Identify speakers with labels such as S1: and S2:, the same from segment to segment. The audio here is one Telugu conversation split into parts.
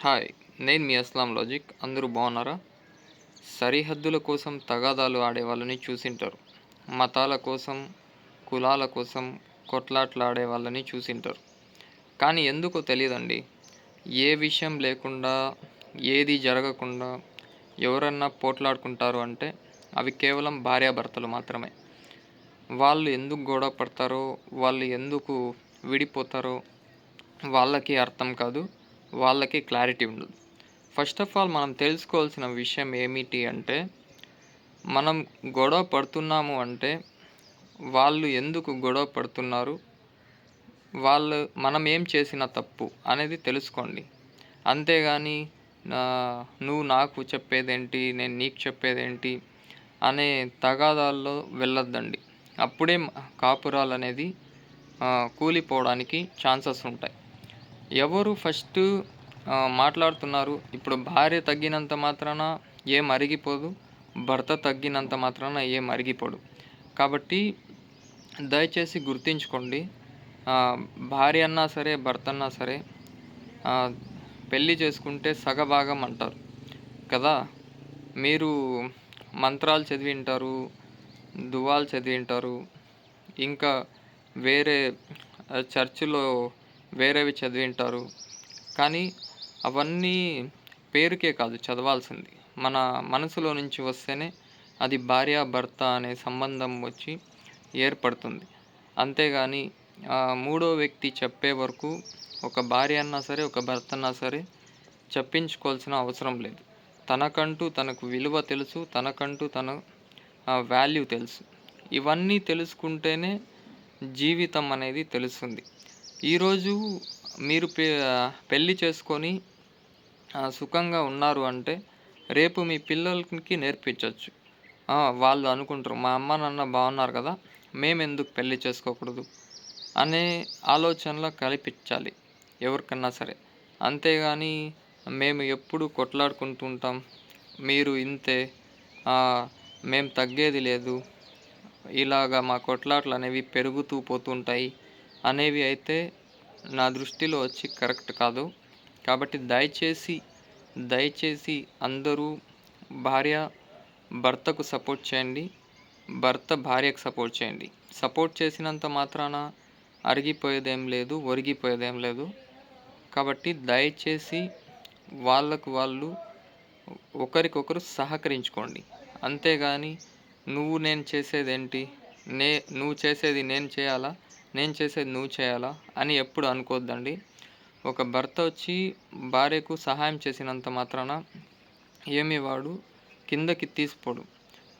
S1: హాయ్ నేను మీ అస్లాం లాజిక్. అందరూ బాగున్నారా? సరిహద్దుల కోసం తగాదాలు ఆడే వాళ్ళని చూసింటారు. మతాల కోసం కులాల కోసం కొట్లాట్లు ఆడే వాళ్ళని చూసింటారు. కానీ ఎందుకో తెలియదండి. ఏ విషయం లేకుండా ఏది జరగకుండా ఎవరన్నా పోట్లాడుకుంటారు అంటే అవి కేవలం భార్యాభర్తలు మాత్రమే. వాళ్ళు ఎందుకు గొడవ పడతారో వాళ్ళు ఎందుకు విడిపోతారో వాళ్ళకి అర్థం కాదు. వాళ్ళకి క్లారిటీ ఉండదు. ఫస్ట్ ఆఫ్ ఆల్ మనం తెలుసుకోవాల్సిన విషయం ఏమిటి అంటే మనం గొడవ పడుతున్నాము అంటే వాళ్ళు ఎందుకు గొడవ పడుతున్నారు? వాళ్ళు మనం ఏం చేసిన తప్పు అనేది తెలుసుకోండి. అంతేగాని నువ్వు నాకు చెప్పేదేంటి నేను నీకు చెప్పేదేంటి అనే తగాదాల్లో వెళ్ళొద్దండి. అప్పుడే కాపురాలు అనేది కూలిపోవడానికి ఛాన్సెస్ ఉంటాయి. ఎవరు ఫస్ట్ మాట్లాడుతున్నారు? ఇప్పుడు భార్య తగ్గినంత మాత్రాన ఏం అరిగిపోదు భర్త తగ్గినంత మాత్రాన ఏం అరిగిపోడు కాబట్టి దయచేసి గుర్తించుకోండి భార్య అన్నా సరే భర్త అన్నా సరే పెళ్ళి చేసుకుంటే సగభాగం అంటారు. కదా? మీరు మంత్రాలు చదివింటారు దువాలు చదివింటారు ఇంకా వేరే చర్చిలో వేరేవి చదివింటారు. కానీ అవన్నీ పేరుకే కాదు చదవాల్సింది. మన మనసులో నుంచి వస్తేనే అది భార్య భర్త అనే సంబంధం వచ్చి ఏర్పడుతుంది. అంతేగాని మూడో వ్యక్తి చెప్పే వరకు ఒక భార్య అన్నా సరే ఒక భర్త అన్నా సరే చెప్పించుకోవాల్సిన అవసరం లేదు. తనకంటూ తనకు విలువ తెలుసు తనకంటూ తన వాల్యూ తెలుసు. ఇవన్నీ తెలుసుకుంటేనే జీవితం అనేది తెలుస్తుంది. ఈరోజు మీరు పె పెళ్ళి చేసుకొని సుఖంగా ఉన్నారు అంటే రేపు మీ పిల్లలకి నేర్పించవచ్చు వాళ్ళు అనుకుంటారు మా అమ్మ నాన్న బాగున్నారు కదా మేము ఎందుకు పెళ్ళి చేసుకోకూడదు? అనే ఆలోచనలో కల్పించాలి ఎవరికన్నా సరే. అంతేగాని మేము ఎప్పుడు కొట్లాడుకుంటుంటాం మీరు ఇంతే మేము తగ్గేది లేదు ఇలాగా మా కొట్లాట్లు అనేవి పెరుగుతూ పోతుంటాయి అనేవి అయితే నా దృష్టిలో వచ్చి కరెక్ట్ కాదు. కాబట్టి దయచేసి దయచేసి అందరూ భార్య భర్తకు సపోర్ట్ చేయండి. భర్త భార్యకు సపోర్ట్ చేయండి. సపోర్ట్ చేసినంత మాత్రాన అరిగిపోయేదేం లేదు ఒరిగిపోయేదేం లేదు. కాబట్టి దయచేసి వాళ్ళకు వాళ్ళు ఒకరికొకరు సహకరించుకోండి. అంతేగాని నువ్వు నేను చేసేదేంటి? నే నువ్వు చేసేది నేను చేయాలా? నేను చేసేది నువ్వు చేయాలా అని ఎప్పుడు అనుకోవద్దండి ఒక భర్త వచ్చి భార్యకు సహాయం చేసినంత మాత్రాన ఏమి వాడు? కిందకి తీసిపోడు.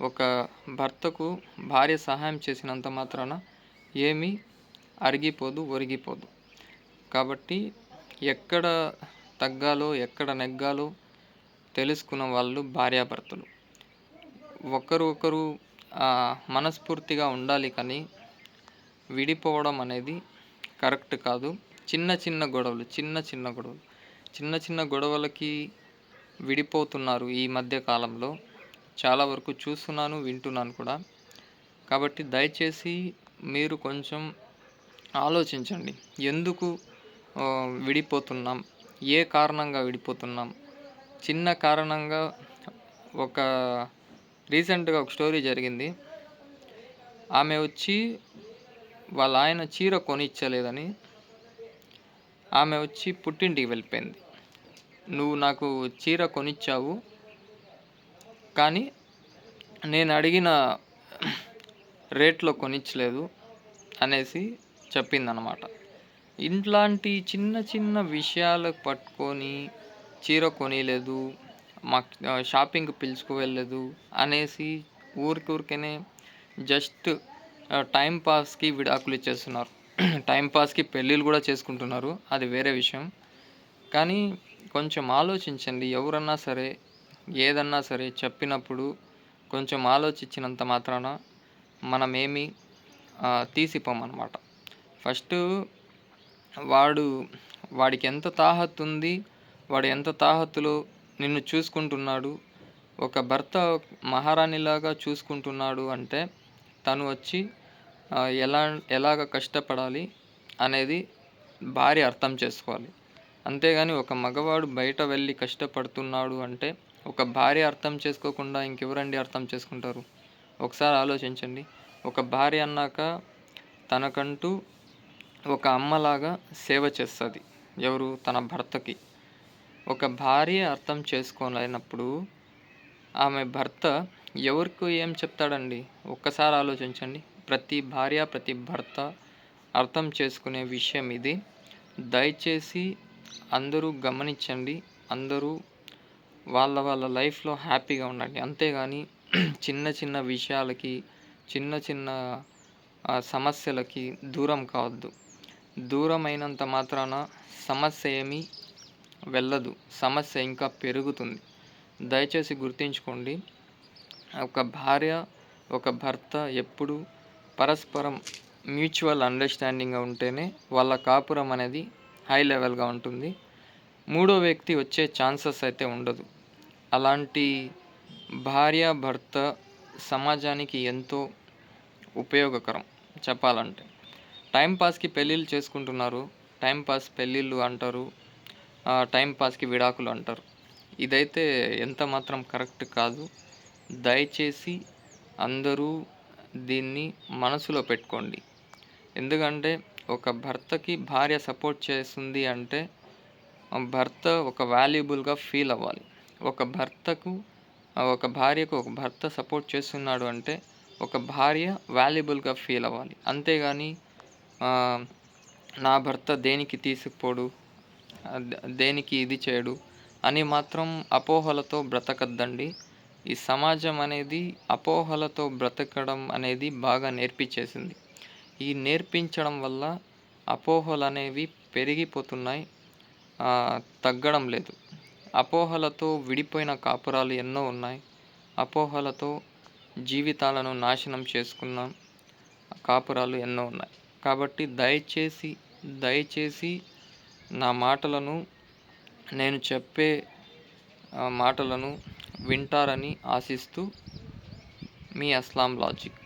S1: ఒక భర్తకు భార్య సహాయం చేసినంత మాత్రాన ఏమీ? అరిగిపోదు ఒరిగిపోదు. కాబట్టి ఎక్కడ తగ్గాలో ఎక్కడ నెగ్గాలో తెలుసుకున్న వాళ్ళు భార్యాభర్తలు. ఒకరు ఒకరు మనస్ఫూర్తిగా ఉండాలి కానీ విడిపోవడం అనేది కరెక్ట్ కాదు. చిన్న చిన్న గొడవలు చిన్న చిన్న గొడవలు. చిన్న చిన్న గొడవలకి విడిపోతున్నారు ఈ మధ్య కాలంలో. చాలా వరకు చూస్తున్నాను వింటున్నాను కూడా. కాబట్టి దయచేసి మీరు కొంచెం ఆలోచించండి. ఎందుకు విడిపోతున్నాం? ఏ కారణంగా విడిపోతున్నాం? చిన్న కారణంగా ఒక రీసెంట్గా ఒక స్టోరీ జరిగింది. ఆమె వచ్చి వాళ్ళ ఆయన చీర కొనిచ్చలేదని ఆమె వచ్చి పుట్టింటికి వెళ్ళిపోయింది. నువ్వు నాకు చీర కొనిచ్చావు. కానీ నేను అడిగిన రేట్లో కొనిచ్చలేదు అనేసి చెప్పిందనమాట ఇట్లాంటి చిన్న చిన్న విషయాలు పట్టుకొని చీర కొనిలేదు మా షాపింగ్ పిలుచుకు వెళ్ళలేదు అనేసి ఊరికి ఊరికనే జస్ట్ టైం పాస్కి విడాకులు ఇచ్చేస్తున్నారు. టైం పాస్కి పెళ్ళిళ్ళు కూడా చేసుకుంటున్నారు. అది వేరే విషయం. కానీ కొంచెం ఆలోచించండి. ఎవరన్నా సరే ఏదన్నా సరే చెప్పినప్పుడు కొంచెం ఆలోచించినంత మాత్రాన మనమేమి తీసిపోమన్నమాట ఫస్ట్ వాడు వాడికి ఎంత తాహత్తు ఉంది వాడు ఎంత తాహత్తులో నిన్ను చూసుకుంటున్నాడు ఒక భర్త మహారాణిలాగా చూసుకుంటున్నాడు అంటే తను వచ్చి ఎలా ఎలాగ కష్టపడాలి అనేది భార్య అర్థం చేసుకోవాలి. అంతేగాని ఒక మగవాడు బయట వెళ్ళి కష్టపడుతున్నాడు అంటే ఒక భార్య అర్థం చేసుకోకుండా ఇంకెవరండి అర్థం చేసుకుంటారు? ఒకసారి ఆలోచించండి. ఒక భార్య అన్నాక తనకంటూ ఒక అమ్మలాగా సేవ చేస్తుంది. ఎవరు? తన భర్తకి. ఒక భార్య అర్థం చేసుకోలేనప్పుడు ఆమె భర్త ఎవరికి ఏం చెప్తాడండి? ఒక్కసారి ఆలోచించండి. ప్రతి భార్య ప్రతి భర్త అర్థం చేసుకునే విషయం ఇది. దయచేసి అందరూ గమనించండి. అందరూ వాళ్ళ వాళ్ళ లైఫ్లో హ్యాపీగా ఉండండి. అంతేగాని చిన్న చిన్న విషయాలకి చిన్న చిన్న సమస్యలకి దూరం కావద్దు. దూరం అయినంత మాత్రాన సమస్య ఏమీ వెళ్ళదు. సమస్య ఇంకా పెరుగుతుంది. దయచేసి గుర్తుంచుకోండి. ఒక భార్య ఒక భర్త ఎప్పుడు పరస్పరం మ్యూచువల్ అండర్స్టాండింగ్గా ఉంటేనే వాళ్ళ కాపురం అనేది హై లెవెల్గా ఉంటుంది. మూడో వ్యక్తి వచ్చే ఛాన్సెస్ అయితే ఉండదు. అలాంటి భార్య భర్త సమాజానికి ఎంతో ఉపయోగకరం చెప్పాలంటే. టైంపాస్కి పెళ్ళిళ్ళు చేసుకుంటున్నారు. టైంపాస్ పెళ్ళిళ్ళు అంటారు. ఆ, టైంపాస్కి విడాకులు అంటారు. ఇదైతే ఎంత మాత్రం కరెక్ట్ కాదు. దయచేసి అందరూ దీన్ని మనసులో పెట్టుకోండి. ఎందుకంటే ఒక భర్తకి భార్య సపోర్ట్ చేస్తుంది అంటే భర్త ఒక వాల్యుబుల్గా ఫీల్ అవ్వాలి. ఒక భర్తకు ఒక భార్యకు ఒక భర్త సపోర్ట్ చేస్తున్నాడు అంటే ఒక భార్య వాల్యుబుల్గా ఫీల్ అవ్వాలి. అంతేగాని నా భర్త దేనికి తీసుకుపోడు దేనికి ఇది చేయడు అని మాత్రం అపోహలతో బ్రతకద్దండి. ఈ సమాజం అనేది అపోహలతో బ్రతకడం అనేది బాగా నేర్పించేసింది. ఈ నేర్పించడం వల్ల అపోహలు అనేవి పెరిగిపోతున్నాయి తగ్గడం లేదు. అపోహలతో విడిపోయిన కాపురాలు ఎన్నో ఉన్నాయి. అపోహలతో జీవితాలను నాశనం చేసుకున్న. కాపురాలు ఎన్నో ఉన్నాయి. కాబట్టి దయచేసి దయచేసి నా మాటలను నేను చెప్పే మాటలను వింటారని ఆశిస్తూ మీ అస్లాం లాజిక్.